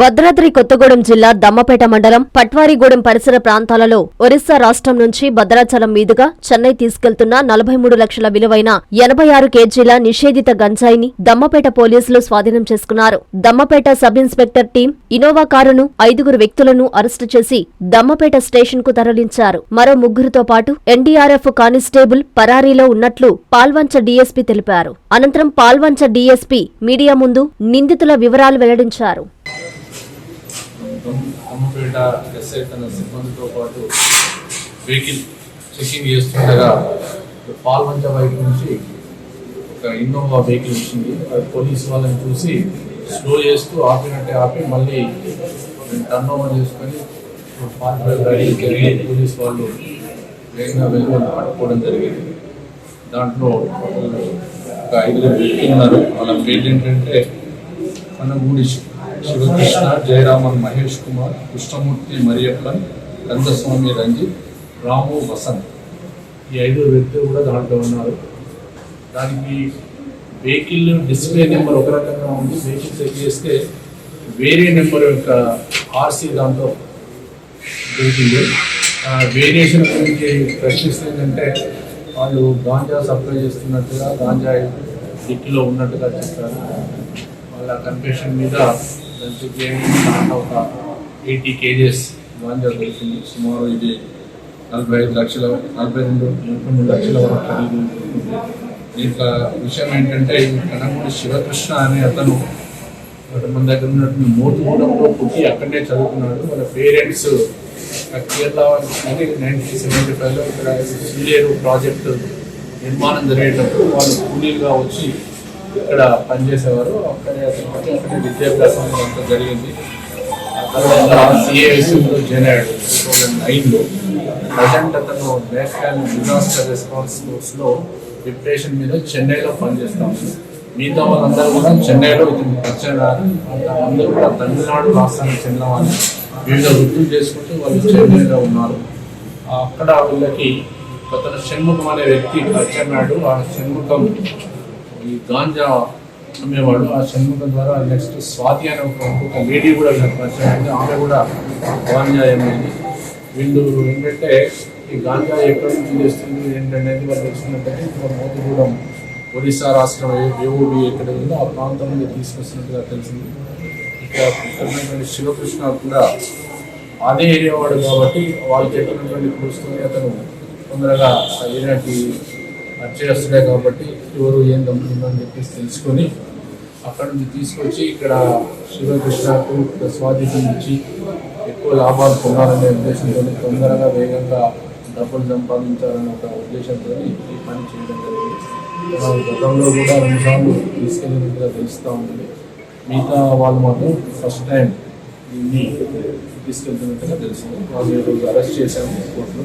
భద్రాద్రి కొత్తగూడెం జిల్లా దమ్మపేట మండలం పట్వారిగూడెం పరిసర ప్రాంతాలలో ఒరిస్సా రాష్ట్రం నుంచి భద్రాచలం మీదుగా చెన్నై తీసుకెళ్తున్న నలభై మూడు లక్షల విలువైన ఎనభై ఆరు కేజీల నిషేధిత గంజాయిని దమ్మపేట పోలీసులు స్వాధీనం చేసుకున్నారు. Dammapeta sub inspector team Innova కారును ఐదుగురు వ్యక్తులను అరెస్టు చేసి దమ్మపేట స్టేషన్కు తరలించారు. మరో ముగ్గురితో పాటు ఎన్డీఆర్ఎఫ్ కానిస్టేబుల్ పరారీలో ఉన్నట్లు పాల్వంచ డీఎస్పీ తెలిపారు. అనంతరం పాల్వంచ డీఎస్పీ మీడియా ముందు నిందితుల వివరాలు వెల్లడించారు. అమ్మపేట ఎస్ఐ తన సిబ్బందితో పాటు వెహికల్ చెకింగ్ చేస్తుండగా పాల్వంచ వైపు నుంచి ఒక ఇన్నోవా వెహికల్ వచ్చింది. అది పోలీస్ వాళ్ళని చూసి స్లో చేస్తూ ఆపినట్టే ఆపి మళ్ళీ టర్న్ ఓవర్ చేసుకొని పాల్వంచ పోలీస్ వాళ్ళు వేగంగా వెళ్ళి పట్టుకోవడం జరిగింది. దాంట్లో ఒక ఐదుగురు వ్యక్తులు ఉన్నారు. వాళ్ళ పేర్లు ఏంటంటే మనం శి- శివకృష్ణ జయరామన్ మహేష్ కుమార్ కృష్ణమూర్తి మరియప్పన్ కందస్వామి రంజిత్ రాము వసంత్. ఈ ఐదుగురు వ్యక్తులు కూడా దాంట్లో ఉన్నారు. దానికి వెహికల్ డిస్ప్లే నెంబర్ ఒక రకంగా ఉంది. వెహికల్ చెక్ చేస్తే వేరే నెంబర్ యొక్క ఆర్సీ దాంట్లో దొరికింది. వేరియేషన్ గురించి ప్రశ్నిస్తే ఏంటంటే వాళ్ళు గాంజా సప్లై చేస్తున్నట్టుగా గాంజా దిక్కులో ఉన్నట్టుగా చెప్పారు వాళ్ళ కన్ఫెషన్ మీద లంచ్ గేమ్ స్టార్ట్ అవుతా ఎయిటీ కేజెస్ గాంజా దొరికింది సుమారు ఇది నలభై ఐదు లక్షల నలభై రెండు నలభై మూడు లక్షల వరకు ఖరీదు. ఇంకా విషయం ఏంటంటే ఈ కనమూడి శివకృష్ణ అనే అతను మన దగ్గర ఉన్నటువంటి మూడంలో పుట్టి అక్కడనే చదువుకున్నాడు. వాళ్ళ పేరెంట్స్ కేరళ నైన్టీన్ సెవెంటీ ఫైవ్లో ఇక్కడ సీలేరు ప్రాజెక్టు నిర్మాణం జరిగేటప్పుడు వాళ్ళు కూలీలుగా వచ్చి ఇక్కడ పనిచేసేవారు. అక్కడే అతను అక్కడే విద్యాభ్యాసం అంతా జరిగింది. తర్వాత సిఏఎస్లో జాయిన్ అయ్యాడు టూ థౌజండ్ నైన్లో. ప్రజెంట్ అతను నేషనల్ డిజాస్టర్ రెస్పాన్స్ కోర్స్లో డిప్రెషన్ మీద చెన్నైలో పనిచేస్తాము మిగతా వాళ్ళందరూ కూడా చెన్నైలో ఇతను పరిచయం అందరూ కూడా తమిళనాడు రాష్ట్రానికి చెందిన వాళ్ళు వివిధ వృత్తులు చేసుకుంటూ వాళ్ళు చెన్నైలో ఉన్నారు. ఆ అక్కడ వీళ్ళకి అతను షణ్ముఖం అనే వ్యక్తి పరిచయం ఆ షణ్ముఖం ఈ గాంజా అమ్మేవాడు ఆ షణ్ముఖం ద్వారా నెక్స్ట్ స్వాతి అనే ఒక ఒక లేడీ కూడా వీళ్ళకి పరిచయం అయింది. ఆమె కూడా గాంజా అమ్మేది. వీళ్ళు ఏంటంటే ఈ గాంజా ఎక్కడి నుంచి చేస్తుంది ఏంటనేది వాళ్ళు తెలుసుకున్నట్టయితే ఇక్కడ మోతిగూడెం ఒరిస్సా రాష్ట్రం ఏఓబి ఎక్కడ ఉందో ఆ ప్రాంతం నుండి తీసుకొస్తున్నట్టుగా తెలిసింది. ఇక్కడ శివకృష్ణ కూడా అదే ఏరియా వాడు కాబట్టి వాళ్ళు చెప్పినటువంటి క్లూస్తోనే అతను తొందరగా ఆ ఏరియాకి పనిచేస్తున్నాయి కాబట్టి ఎవరు ఏం దమ్ముతుందని చెప్పేసి తెలుసుకొని అక్కడ నుంచి తీసుకొచ్చి ఇక్కడ శివకృష్ణకు స్వాధీనం ఇచ్చి ఎక్కువ లాభాలు పొందాలనే ఉద్దేశంతో తొందరగా వేగంగా డబ్బులు సంపాదించాలనే ఒక ఉద్దేశంతో ఈ పని చేయడం జరిగింది. గతంలో కూడా రెండుసార్లు తీసుకెళ్ళినట్టుగా తెలుస్తూ ఉంటుంది మిగతా వాళ్ళు మాత్రం ఫస్ట్ టైం దీన్ని తీసుకెళ్తున్నట్టుగా తెలుస్తుంది. వాళ్ళు ఈరోజు అరెస్ట్ చేశాము కోర్టులో